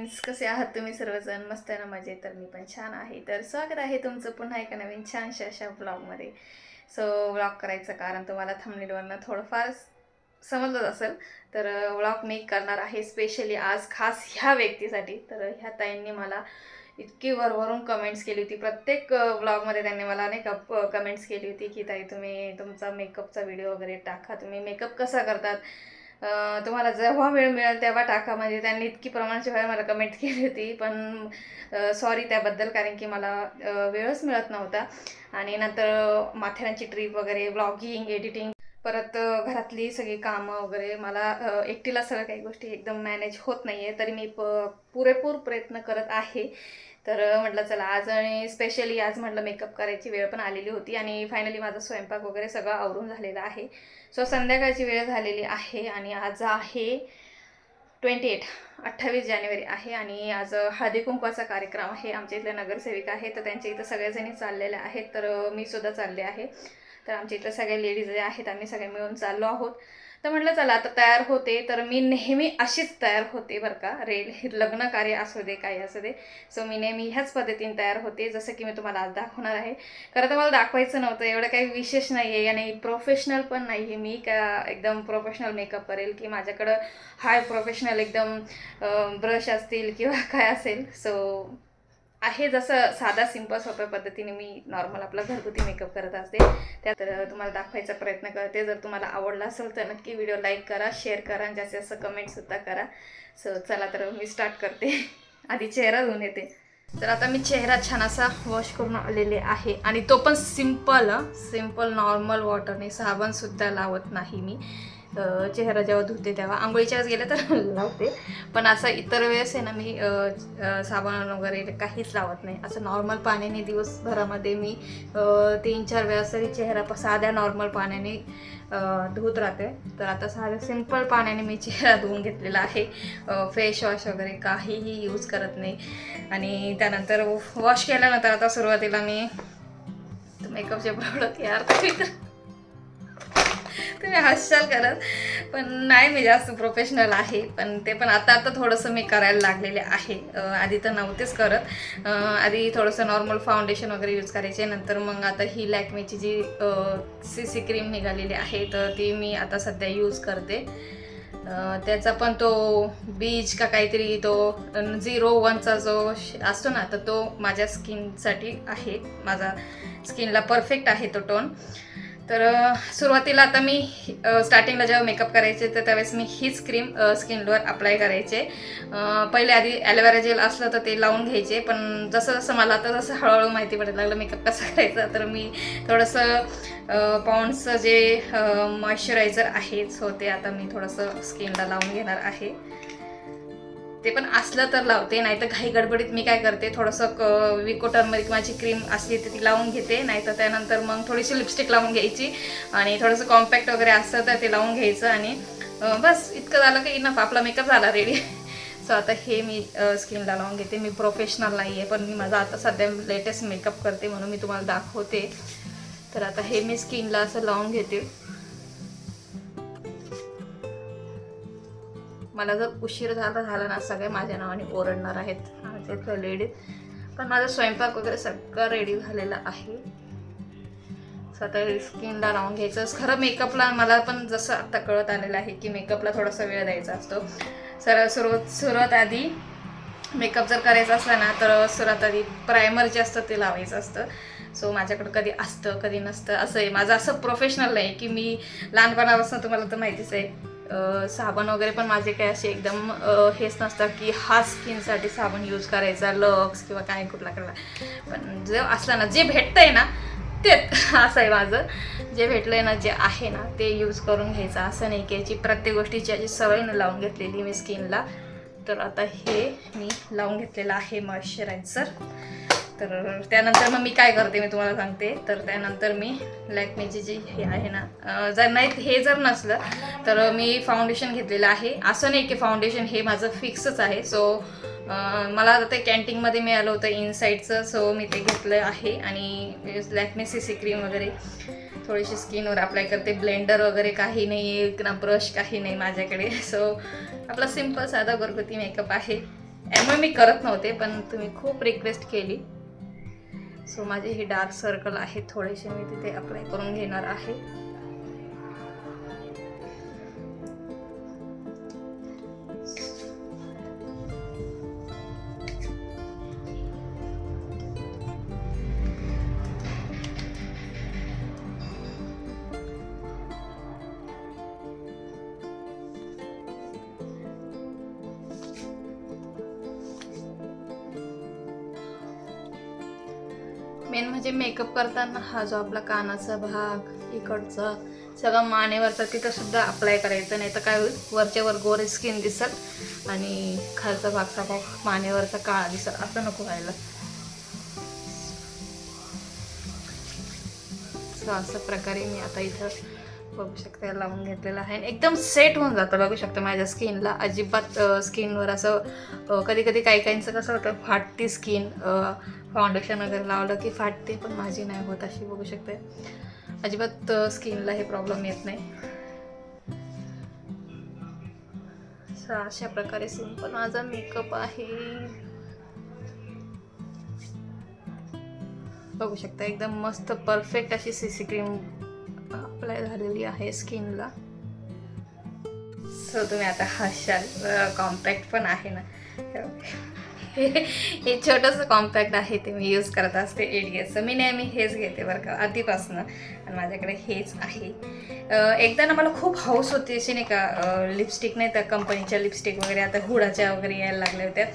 Friends कसे आहात तुम्ही सर्वजण? मस्त आहे ना मजे तर मी पण छान आहे. तर स्वागत आहे तुमचं पुन्हा एका नवीन छानशा अशा ब्लॉगमध्ये सो ब्लॉग करायचं कारण तुम्हाला थंबनेलवरनं थोडंफार समजलंच असेल. तर व्लॉग मी करणार आहे स्पेशली आज खास ह्या व्यक्तीसाठी. तर ह्या ताईंनी मला इतकी वरवरून कमेंट्स केली होती. प्रत्येक ब्लॉगमध्ये त्यांनी मला नाही का कमेंट्स केली होती की ताई तुम्ही तुमचा मेकअपचा व्हिडिओ वगैरे टाका. तुम्ही मेकअप कसा करतात? तुम्हाला जेव्हा वेळ मिळेल तेव्हा टाका. म्हणजे त्यांनी इतकी प्रमाणाची वेळ मला कमेंट केली होती. पण सॉरी त्याबद्दल कारण की मला वेळच मिळत नव्हता. आणि नंतर माथेरानची ट्रीप वगैरे ब्लॉगिंग एडिटिंग परत घरातली सगळी कामं वगैरे मला एकटीला सगळ्या काही गोष्टी एकदम मॅनेज होत नाही आहे तरी मी प पुरेपूर प्रयत्न करत आहे. तर म्हटलं चला आज आणि स्पेशली आज म्हटलं मेकअप करायची वेळ पण आलेली होती आणि फायनली माझा स्वयंपाक वगैरे सगळं आवरून झालेला आहे. सो संध्याकाळची वेळ झालेली आहे आणि आज आहे ट्वेंटी एट अठ्ठावीस जानेवारी आहे आणि आज हळदी कुंकवाचा कार्यक्रम आहे. आमच्या इथल्या नगरसेविका आहे तर त्यांच्या इथं सगळ्याजणी चाललेल्या आहेत तर मी सुद्धा चालले आहे. तर आमच्या इथल्या सगळ्या लेडीज ज्या आहेत आम्ही सगळे मिळून चाललो आहोत. तर म्हटलं चला आता तयार होते. तर मी नेहमी अशीच तयार होते बरं का. रेल लग्न कार्य असू दे काही असू दे. सो मी नेहमी ह्याच पद्धतीने तयार होते जसं की मी तुम्हाला आज दाखवणार आहे. खरं तर मला दाखवायचं नव्हतं एवढं काही विशेष नाही आहे आणि प्रोफेशनल पण नाही आहे मी का एकदम प्रोफेशनल मेकअप करेल की माझ्याकडं हाय प्रोफेशनल एकदम ब्रश असतील किंवा काय असेल. सो आहे जसं साधा सिंपल सोप्या पद्धतीने मी नॉर्मल आपला घरगुती मेकअप करत असते. त्यात तर तुम्हाला दाखवायचा प्रयत्न करते. जर तुम्हाला आवडला असेल तर नक्की व्हिडिओ लाईक करा शेअर करा आणि जास्तीत जास्त कमेंटसुद्धा करा. सो चला तर मी स्टार्ट करते. आधी चेहरा धुवून येते. तर आता मी चेहरा छान असा वॉश करून आलेले आहे. आणि तो पण सिंपल सिंपल नॉर्मल वॉटरने साबणसुद्धा लावत नाही मी. चेहरा जेव्हा धुते तेव्हा. आंघोळीच्या वेळेस गेले तर लावते. पण असं इतर वेळेस आहे ना मी साबण वगैरे काहीच लावत नाही. असं नॉर्मल पाण्याने दिवसभरामध्ये मी तीन चार वेळेस तरी चेहरा प- साध्या नॉर्मल पाण्याने धुत राहते. तर आता साध्या सिंपल पाण्याने मी चेहरा धुवून घेतलेला आहे. फेस वॉश वगैरे काहीही यूज करत नाही. आणि त्यानंतर वॉश केल्यानंतर आता सुरुवातीला मी मेकअपचे प्रॉडक्ट यार तुम्ही तर तुम्ही हसशाल करत पण नाही मी जास्त प्रोफेशनल आहे. पण ते पण आता आता थोडंसं मी करायला लागलेले आहे. आधी तर नव्हतेच करत. आधी थोडंसं नॉर्मल फाउंडेशन वगैरे यूज करायचे. नंतर मग आता ही लॅक्मेची जी सी सी क्रीम निघालेली आहे तर ती मी आता सध्या यूज करते. त्याचा पण तो बीज का काहीतरी तो झिरो वनचा जो श- असतो ना तर तो माझ्या स्किनसाठी आहे. माझा स्किनला परफेक्ट आहे तो टोन तर सुरुवातीला आता मी स्टार्टिंगला जेव्हा मेकअप करायचे तर त्यावेळेस मी हीच क्रीम स्किनवर अप्लाय करायचे. पहिले आधी ॲलोवेरा जेल असलं तर ते लावून घ्यायचे पण जसं जसं मला आता जसं हळूहळू माहिती पडायला लागलं मेकअप कसा करायचा तर मी थोडंसं पॉन्डचं जे मॉइश्चरायझर आहे सो ते आता मी थोडंसं स्किनला लावून घेणार आहे. ते पण असलं तर लावते नाही तर घाई गडबडीत मी काय करते थोडंसं विको टर्मरिक माझी क्रीम असली तर ती लावून घेते नाहीतर त्यानंतर मग थोडीशी लिपस्टिक लावून घ्यायची आणि थोडंसं कॉम्पॅक्ट वगैरे असतं तर ते लावून घ्यायचं आणि बस इतकं झालं की इनफ आपला मेकअप झाला रेडी सो आता हे मी स्किनला लावून घेते. मी प्रोफेशनल नाही आहे पण मी माझा आता सध्या लेटेस्ट मेकअप करते म्हणून मी तुम्हाला दाखवते. तर आता हे मी स्किनला असं लावून घेते. मला जर उशीर झाला झाला ना सगळे माझ्या नावाने ओरडणार आहेत. आमच्या लेडीज पण माझा स्वयंपाक वगैरे सगळं रेडी झालेला आहे. स्वतः स्किनला लावून घ्यायचं. खरं मेकअपला मला पण जसं आता कळत आलेलं आहे की मेकअपला थोडासा वेळ द्यायचा असतो. सर सुरुवात सुरुवात आधी मेकअप जर करायचा असला ना तर सुरुवात आधी प्रायमर जे असतं ते लावायचं असतं. सो माझ्याकडं कधी असतं कधी नसतं असं आहे. माझं असं प्रोफेशनल आहे की मी लहानपणापासून तुम्हाला तर माहितीच आहे. साबण वगैरे पण माझे काही असे एकदम हेच नसतं की हा स्किनसाठी साबण यूज करायचा लक्स किंवा काय कुठला कुठला पण जे असलं ना जे भेटतंय ना ते असं आहे माझं. जे भेटलंय ना जे आहे ना ते यूज करून घ्यायचं. असं नाही की याची प्रत्येक गोष्टीची याची सवय न लावून घेतलेली मी स्किनला तर आता हे मी लावून घेतलेलं आहे मॉइश्चरायझर तर त्यानंतर मग मी काय करते मी तुम्हाला सांगते. तर त्यानंतर मी लॅकमेची जी हे आहे ना जर नाही हे जर नसलं तर मी फाउंडेशन घेतलेलं आहे. असं नाही की फाउंडेशन हे माझं फिक्सच आहे. सो मला आता ते कॅन्टीनमध्ये मिळालं होतं इनसाईडचं सो मी ते घेतलं आहे आणि लॅकमे सी सी क्रीम वगैरे थोडीशी स्किनवर अप्लाय करते. ब्लेंडर वगैरे काही नाही ना ब्रश काही नाही माझ्याकडे. सो आपला सिंपल साधा घरगुती मेकअप आहे. त्यामुळे मी करत नव्हते पण तुम्ही खूप रिक्वेस्ट केली. सो माझे हे डार्क सर्कल आहेत थोडेसे मी तिथे अप्लाय करून घेणार आहे. करताना हा जो आपला कानाचा भाग इकडचा सगळं मानेवरचा तिथं सुद्धा अप्लाय करायचं नाही तर काय होईल? वरच्या वर गोरे स्किन दिसल आणि खालचा भाग सगळा मानेवरचा काळा दिसल. असं नको व्हायला. So अशा प्रकारे मी आता इथं बघू शकता लावून घेतलेलं आहे. एकदम सेट होऊन जातं. बघू शकता माझ्या स्किनला अजिबात स्किनवर असं कधी कधी काही काहींचं कसं होतं फाटती स्किन फाउंडेशन वगैरे लावलं की फाटते पण माझी नाही होत अशी बघू शकते. अजिबात स्किनला हे प्रॉब्लेम येत नाही. So, अशा प्रकारे सिंपल माझा मेकअप आहे. बघू शकता एकदम मस्त परफेक्ट अशी सी सी क्रीम अप्लाय झालेली आहे स्किनला सो तुम्ही आता हसाल कॉम्पॅक्ट पण आहे ना. हे हे छोटंसं कॉम्पॅक्ट आहे ते मी यूज करत असते एडीएसचं मी नेहमी हेच घेते बरं का आधीपासनं. आणि माझ्याकडे हेच आहे. एकदा ना मला खूप हौस होती अशी नाही का लिपस्टिक नाही त्या कंपनीच्या लिपस्टिक वगैरे आता हुडाच्या वगैरे यायला लागल्या होत्या.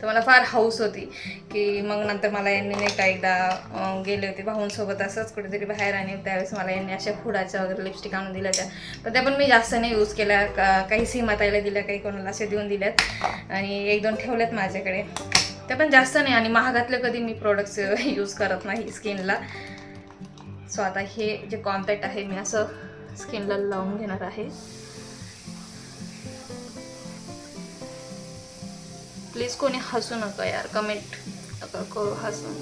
तर मला फार हाऊस होती की मग नंतर मला यांनी नाही का एकदा गेले होते भाऊंसोबत असंच कुठेतरी बाहेर आणि त्यावेळेस मला यांनी अशा खुडाच्या वगैरे लिपस्टिक आणून दिल्या त्या. पण त्या पण मी जास्त नाही यूज केल्या. का काही सीमाताईला दिल्या काही कोणाला असे देऊन दिल्यात. आणि एक दोन ठेवल्यात माझ्याकडे. त्या पण जास्त नाही आणि महागातले कधी मी प्रोडक्ट्स यूज करत नाही स्किनला सो आता हे जे कॉम्पॅक्ट आहे मी असं स्किनला लावून घेणार आहे. प्लीज कोणी हसू नका यार कमेंट नका करू हसून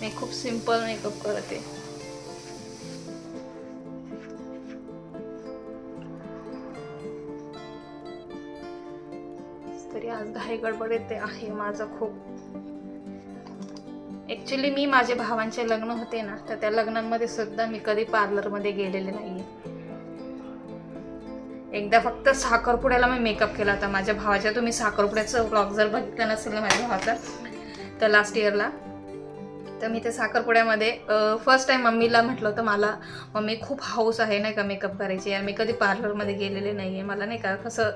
मी खूप सिंपल मेकअप करते. तरी आज घाई गडबड येते आहे माझं खूप. ऍक्च्युली मी माझ्या भावांचे लग्न होते ना तर त्या लग्नांमध्ये सुद्धा मी कधी पार्लरमध्ये गेलेले नाहीये. एकदा फक्त साखरपुड्याला मी मेकअप केला होता. माझ्या भावाच्या तुम्ही साखरपुड्याचं ब्लॉग जर बघितलं नसेल ना माझ्या भावाचा तर लास्ट इयरला तर मी ते साखरपुड्यामध्ये फर्स्ट टाइम मम्मीला म्हटलं होतं मला मम्मी खूप हाऊस आहे नाही का मेकअप करायची. यार मी कधी पार्लरमध्ये गेलेले नाही आहे मला नाही का कसं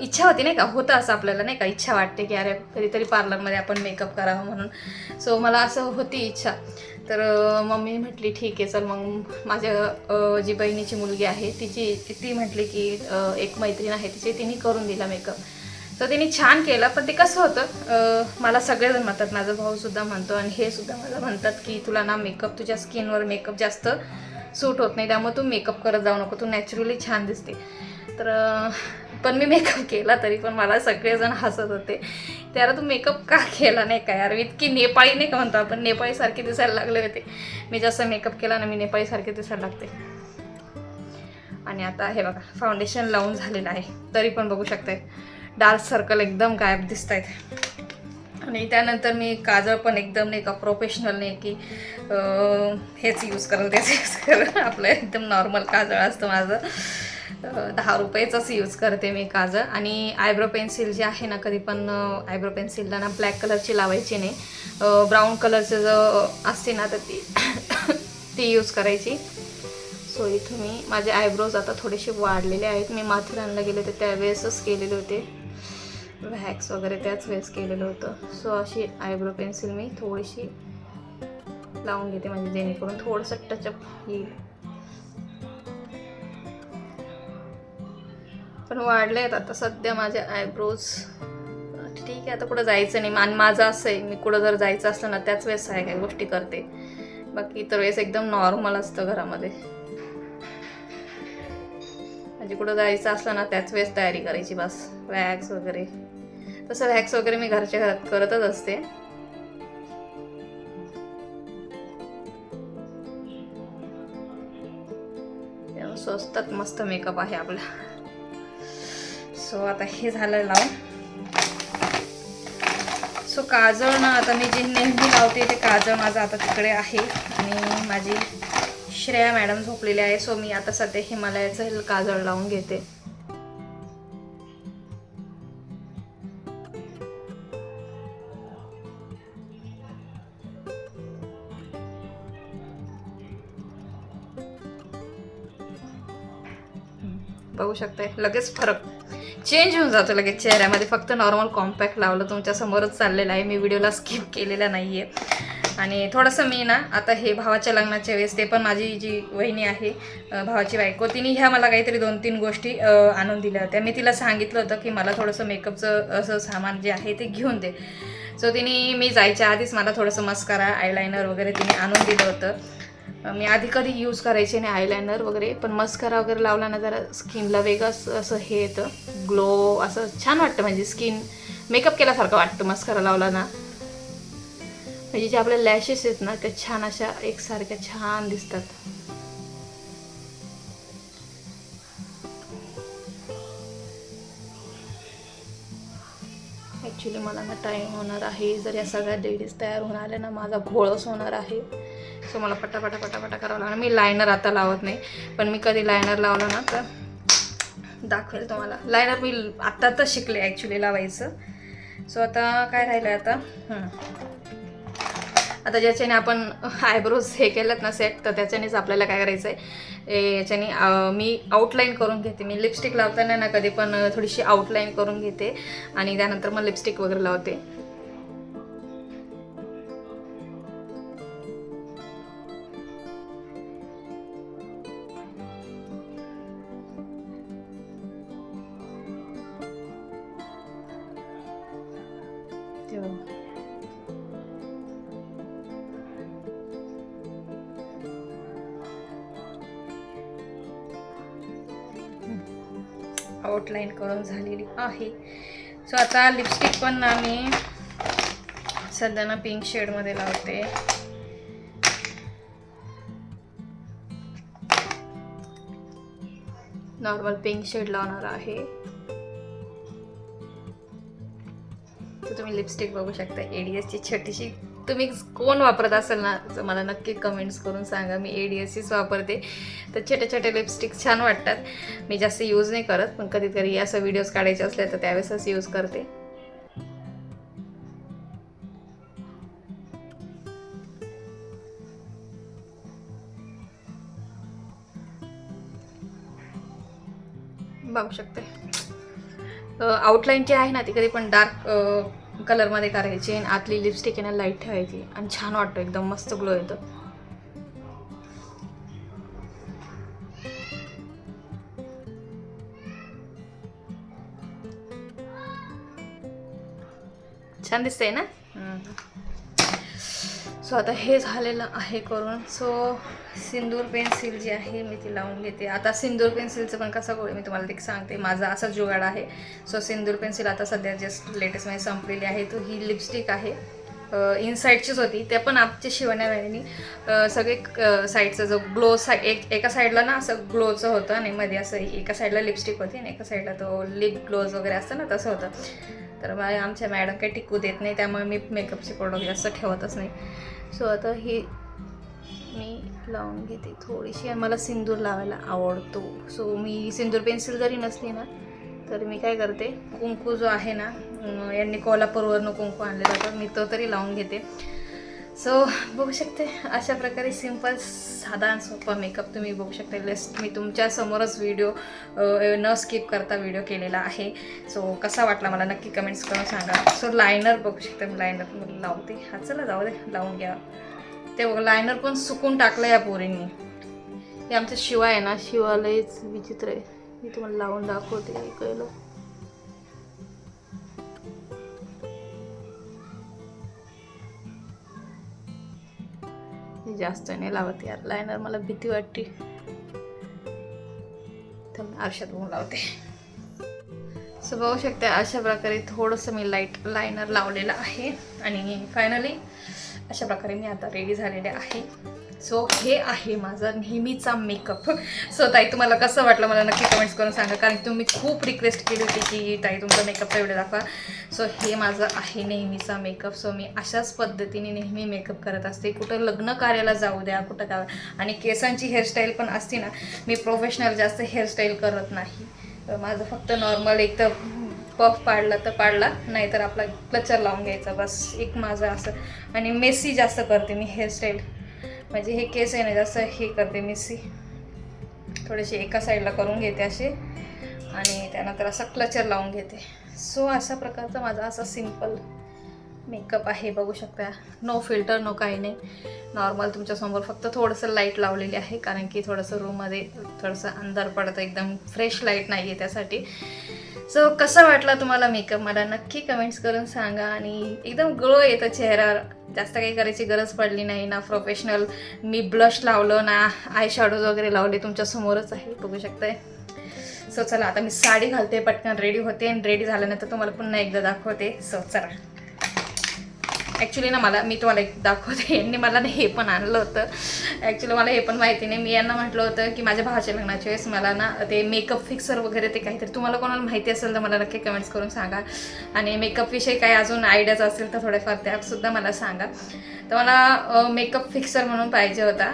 इच्छा होती नाही का? होतं असं आपल्याला नाही का इच्छा वाटते की अरे कधीतरी पार्लरमध्ये आपण मेकअप करावं म्हणून. सो मला असं होती इच्छा. तर मम्मी म्हटली ठीक आहे चल मग माझ्या जी बहिणीची मुलगी आहे तिची ती म्हटली की एक मैत्रीण आहे तिची तिने करून दिला मेकअप तर तिने छान केलं. पण ते कसं होतं मला सगळेजण म्हणतात माझा भाऊसुद्धा म्हणतो आणि हे सुद्धा मला म्हणतात की तुला ना मेकअप तुझ्या स्किनवर मेकअप जास्त सूट होत नाही त्यामुळे तू मेकअप करत जाऊ नको तू नॅचरली छान दिसते. तर पण मी मेकअप केला तरी पण मला सगळेजण हसत होते. त्याला तू मेकअप का केला नाही का यार? इतकी नेपाळी नाही का म्हणतो आपण? नेपाळीसारखे दिसायला लागले होते. मी जसं मेकअप केला ना मी नेपाळीसारखे दिसायला लागते. आणि आता हे बघा फाउंडेशन लावून झालेलं आहे. तरी पण बघू शकताय. डार्क सर्कल एकदम गायब दिसत आहेत आणि त्यानंतर मी काजळ पण एकदम नाही का प्रोफेशनल नाही की हेच यूज करेल त्याच यूज करेल. आपलं एकदम नॉर्मल काजळ असतं माझं. दहा रुपयेचंच यूज करते मी काजळ. आणि आयब्रो पेन्सिल जी आहे ना कधी पण आयब्रो पेन्सिलला ना ब्लॅक कलरची लावायची नाही. ब्राऊन कलरचं जर असते ना तर ती ती यूज करायची. सो इथं मी माझे आयब्रोज आता थोडेसे वाढलेले आहेत. मी माथेरानला गेले तर त्यावेळेसच केलेले होते. व्हॅक्स वगैरे त्याच वेळेस केलेलं होतं. सो अशी आयब्रो पेन्सिल मी थोडीशी लावून घेते म्हणजे जेणेकरून थोडंसं टचअप येईल. पण वाढले आहेत आता सध्या माझे आयब्रोज. ठीक आहे आता कुठं जायचं नाही. आणि माझं असं आहे मी कुठं जर जायचं असलं ना त्याच वेळेस आहे काही गोष्टी करते. बाकी इतर वेळेस एकदम नॉर्मल असतं घरामध्ये. म्हणजे कुठं जायचं असलं ना त्याच वेळेस तयारी करायची बस. वॅक्स वगैरे. तसं वॅक्स वगैरे मी घरच्या घरात करतच असते. स्वस्तात मस्त मेकअप आहे आपला. सो आता हे झालं लावून. सो काजळ ना आता मी जे नेहमी लावते ते काजळ माझं आता तिकडे आहे. आणि माझी श्रेया मॅडम झोपलेली आहे. सो मी आता सध्या हिमालयाचं काजळ लावून घेते. बघू शकते. लगेच फरक चेंज होऊन जातो लगेच चेहऱ्यामध्ये. फक्त नॉर्मल कॉम्पॅक्ट लावलं तुमच्या समोरच चाललेलं आहे. मी व्हिडिओला स्किप केलेला नाही आहे आणि थोडंसं मी ना आता हे भावाच्या लग्नाच्या वेळेस ते पण माझी जी वहिनी आहे भावाची बायको तिने ह्या मला काहीतरी दोन तीन गोष्टी आणून दिल्या होत्या. मी तिला सांगितलं होतं की मला थोडंसं मेकअपचं असं सामान जे आहे ते घेऊन दे. सो तिने मी जायच्या आधीच मला थोडंसं मस्कारा आयलायनर वगैरे तिने आणून दिलं होतं. मी आधी कधी यूज करायचे नाही आयलायनर वगैरे पण मस्करा वगैरे लावला ना जरा स्किनला वेगळंच असं हे येतं. ग्लो असं छान वाटतं म्हणजे स्किन मेकअप केल्यासारखं वाटतं मस्करा लावला ना. म्हणजे जे आपल्या लॅशेस आहेत ना त्या छान अशा एकसारख्या छान दिसतात. की मला ना टाईम होणार आहे. जर या सगळ्या लेडीज तयार होऊन आल्या ना माझा घोळच होणार आहे. सो मला पटापटा पटापटा करावं लागणार. मी लायनर आता लावत नाही. पण मी कधी लायनर लावलं ना तर दाखवेल तुम्हाला. लायनर मी आत्ता तर शिकले ॲक्च्युली लावायचं. सो आता काय राहिलं आता? आता ज्याच्याने आपण आयब्रोज हे केलेत ना सेट तर त्याच्यानेच आपल्याला काय करायचं आहे याच्याने मी आउटलाईन करून घेते. मी लिपस्टिक लावताना ना कधी पण थोडीशी आउटलाईन करून घेते आणि त्यानंतर मग लिपस्टिक वगैरे लावते. तेव्हा आउटलाईन करून झालेली आहे. सो आता लिपस्टिक पण आम्ही सध्या ना पिंक शेडमध्ये लावते. नॉर्मल पिंक शेड लावणार आहे. तर तुम्ही लिपस्टिक बघू शकता. एडीएसची छोटीशी तुम्ही कोण वापरत असाल ना तर मला नक्की कमेंट्स करून सांगा. मी ए डी एस सीच वापरते. तर छोटे छोटे लिपस्टिक छान वाटतात. मी जास्त यूज नाही करत पण कधीतरी असं व्हिडिओज काढायचे असले तर त्यावेळेसच यूज करते. बघू शकते. आउटलाईन जी आहे ना ती कधी पण डार्क कलरमध्ये करायची आणि आतली लिपस्टिक आहे ना लाइट ठेवायची. आणि छान वाटतं एकदम मस्त ग्लो येतो. छान दिसतंय ना? सो आता हे झालेलं आहे करून. सो सिंदूर पेन्सिल जी आहे मी ती लावून घेते. आता सिंदूर पेन्सिलचं पण कसं गोळी मी तुम्हाला ते सांगते. माझा असा जुगाड आहे. सो सिंदूर पेन्सिल आता सध्या जस्ट लेटेस्टमध्ये संपलेली आहे. तो ही लिपस्टिक आहे. इनसाईडचीच होती. त्या पण आमच्या शिवण्या वेळेनी. सगळे साईडचा जो ग्लो साईड एक एका साईडला ना असं ग्लोचं होतं आणि मध्ये असं एका साईडला लिपस्टिक होती आणि एका साईडला तो लिप ग्लोज वगैरे असतं ना तसं होतं. तर मला आमच्या मॅडम काही टिकू देत नाही त्यामुळे मी मेकअपचे प्रोडक्ट जास्त ठेवतच नाही. सो आता ही मी लावून घेते थोडीशी आणि मला सिंदूर लावायला आवडतो. सो मी सिंदूर पेन्सिल जरी नसली ना तर मी काय करते कुंकू जो आहे ना यांनी कोल्हापूरवरनं कुंकू आणलेला तर मी तो तरी लावून घेते. सो बघू शकते अशा प्रकारे सिंपल साधा सोपा मेकअप तुम्ही बघू शकता. लेस्ट मी तुमच्यासमोरच व्हिडिओ न स्किप करता व्हिडिओ केलेला आहे. सो कसा वाटला मला नक्की कमेंट्स करून सांगा. सो लायनर बघू शकते मी लायनर लावते. हा चला जाऊ दे लावून घ्या. ते बघ लायनर पण सुकून टाकलं या पोरींनी. हे आमचं शिवा आहे ना शिवा लयच विचित्र आहे. मी तुम्हाला लावून दाखवते कळलं? जास्त नाही लावत यार. लायनर मला भीती वाटते. तर मी आरशात बघून लावते. सो बघू शकते अशा प्रकारे थोडंसं मी लाइट लायनर लावलेलं आहे. आणि फायनली अशा प्रकारे मी आता रेडी झालेले आहे. सो हे आहे माझा नेहमीचा मेकअप सो ताई तुम्हाला कसं वाटलं मला नक्की कमेंट्स करून सांगा. कारण तुम्ही खूप रिक्वेस्ट केली होती की ताई तुमचा मेकअपचा व्हिडिओ दाखवा. सो हे माझं आहे नेहमीचा मेकअप सो मी अशाच पद्धतीने नेहमी मेकअप करत असते. कुठं लग्न कार्याला जाऊ द्या कुठं काय आणि केसांची हेअरस्टाईल पण असते ना मी प्रोफेशनल जास्त हेअरस्टाईल करत नाही. तर माझं फक्त नॉर्मल एक तर पफ पाडला तर पाडला नाहीतर आपला क्लचर लावून घ्यायचा. बस एक माझं असं. आणि मेसी जास्त करते मी हेअरस्टाईल म्हणजे हे केस आहे ना जास्त हे करते मी सी. थोडेसे एका साईडला करून घेते असे. आणि त्यानंतर असा क्लचर लावून घेते. सो अशा प्रकारचा माझा असा सिंपल मेकअप आहे बघू शकता. नो फिल्टर नो काही नाही. नॉर्मल तुमच्यासमोर फक्त थोडंसं लाइट लावलेली आहे कारण की थोडंसं रूममध्ये थोडंसं अंधार पडतं एकदम फ्रेश लाइट नाही आहे त्यासाठी. सो कसा वाटला तुम्हाला मेकअप मला नक्की कमेंट्स करून सांगा आणि एकदम ग्लो येतं चेहऱ्यावर जास्त काही करायची गरज पडली नाही ना. प्रोफेशनल मी ब्लश लावलं ना आय शॅडोज वगैरे लावले तुमच्यासमोरच आहे बघू शकताय. सो चला आता मी साडी घालते पटकन रेडी होते आणि रेडी झाल्यानंतर तुम्हाला पुन्हा एकदा दाखवते. सो चला. ॲक्च्युली ना मला मी तुम्हाला एक दाखवते. यांनी मला हे पण आणलं होतं. ॲक्च्युली मला हे पण माहिती नाही. मी यांना म्हटलं होतं की माझ्या भावाच्या लग्नाच्या वेळेस मला ना ते मेकअप फिक्सर वगैरे ते काहीतरी तुम्हाला कोणाला माहिती असेल तर मला नक्की कमेंट्स करून सांगा. आणि मेकअपविषयी काही अजून आयडियाज असेल तर थोडेफार त्यासुद्धा मला सांगा. तर मला मेकअप फिक्सर म्हणून पाहिजे होता.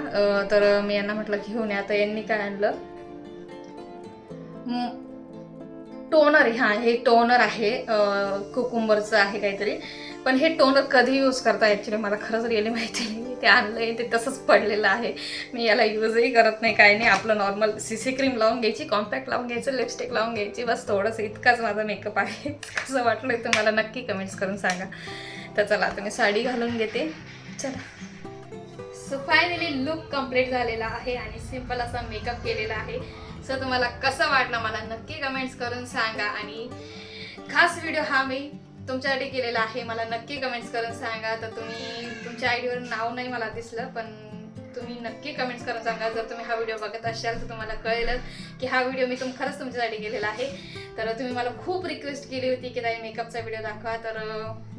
तर मी यांना म्हटलं घेऊन या. तर यांनी काय आणलं? टोनर हां हे टोनर आहे. कुकुंबरचं आहे काहीतरी. पण हे टोनर कधी यूज करता ॲक्च्युली मला खरंच रिअली माहिती नाही ते आणलं आहे ते तसंच पडलेलं आहे. मी याला यूजही करत नाही काही नाही. आपलं नॉर्मल सी सी क्रीम लावून घ्यायची कॉम्पॅक्ट लावून घ्यायचं लिपस्टिक लावून घ्यायची बस थोडंसं इतकाच माझा मेकअप आहे. कसं वाटलं तर मला नक्की कमेंट्स करून सांगा. तर चला आता मी साडी घालून घेते. चला. सो फायनली लुक कंप्लीट झालेला आहे आणि सिंपल असा मेकअप केलेला आहे. सो तुम्हाला कसं वाटलं मला नक्की कमेंट्स करून सांगा. आणि खास व्हिडिओ हा मी तुमच्यासाठी केलेलं आहे. मला नक्की कमेंट्स करून सांगा. तर तुम्ही तुमच्या आयडीवर नाव नाही मला दिसलं पण तुम्ही नक्की कमेंट्स करून सांगा. जर तुम्ही हा व्हिडिओ बघत असाल तर तुम्हाला कळेलच की हा व्हिडिओ मी तुम खरंच तुमच्यासाठी केलेला आहे. तर तुम्ही मला खूप रिक्वेस्ट केली होती की ताई मेकअपचा व्हिडिओ दाखवा. तर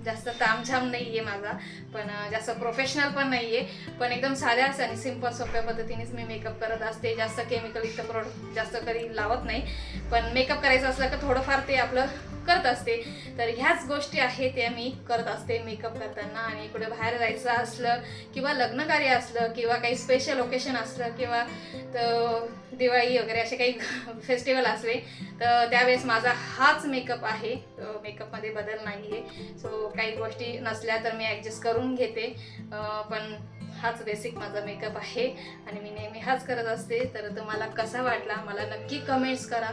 जास्त तामझाम नाही आहे माझा. पण जास्त प्रोफेशनल पण नाही आहे पण एकदम साध्या आणि सिंपल सोप्या पद्धतीनेच मी मेकअप करत असते. जास्त केमिकल युक्त प्रोडक्ट जास्त कधी लावत नाही. पण मेकअप करायचं असलं का थोडंफार ते आपलं करत असते. तर ह्याच गोष्टी आहेत त्या मी करत असते मेकअप करताना. आणि कुठे बाहेर जायचं असलं किंवा लग्न कार्य असलं किंवा काही स्पेशल ओकेशन असलं किंवा तर दिवाळी वगैरे असे काही फेस्टिवल असले तर त्यावेळेस माझा हाच मेकअप आहे. मेकअपमध्ये बदल नाही आहे सो काही गोष्टी नसल्या तर मी ॲडजस्ट करून घेते. पण हाच बेसिक माझा मेकअप आहे आणि मी नेहमी हाच करत असते. तर तुम्हाला कसा वाटला मला नक्की कमेंट्स करा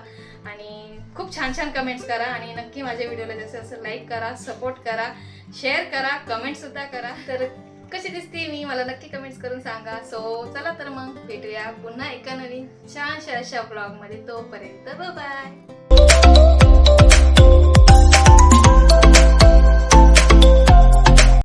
आणि खूप छान छान कमेंट्स करा आणि नक्की माझ्या व्हिडिओला जसं असं लाईक करा सपोर्ट करा शेअर करा कमेंटसुद्धा करा. तर कशी दिसते मी मला नक्की कमेंट्स करून सांगा. सो चला तर मग भेटूया पुन्हा एका नवीन छानशा अशा ब्लॉगमध्ये तोपर्यंत बाय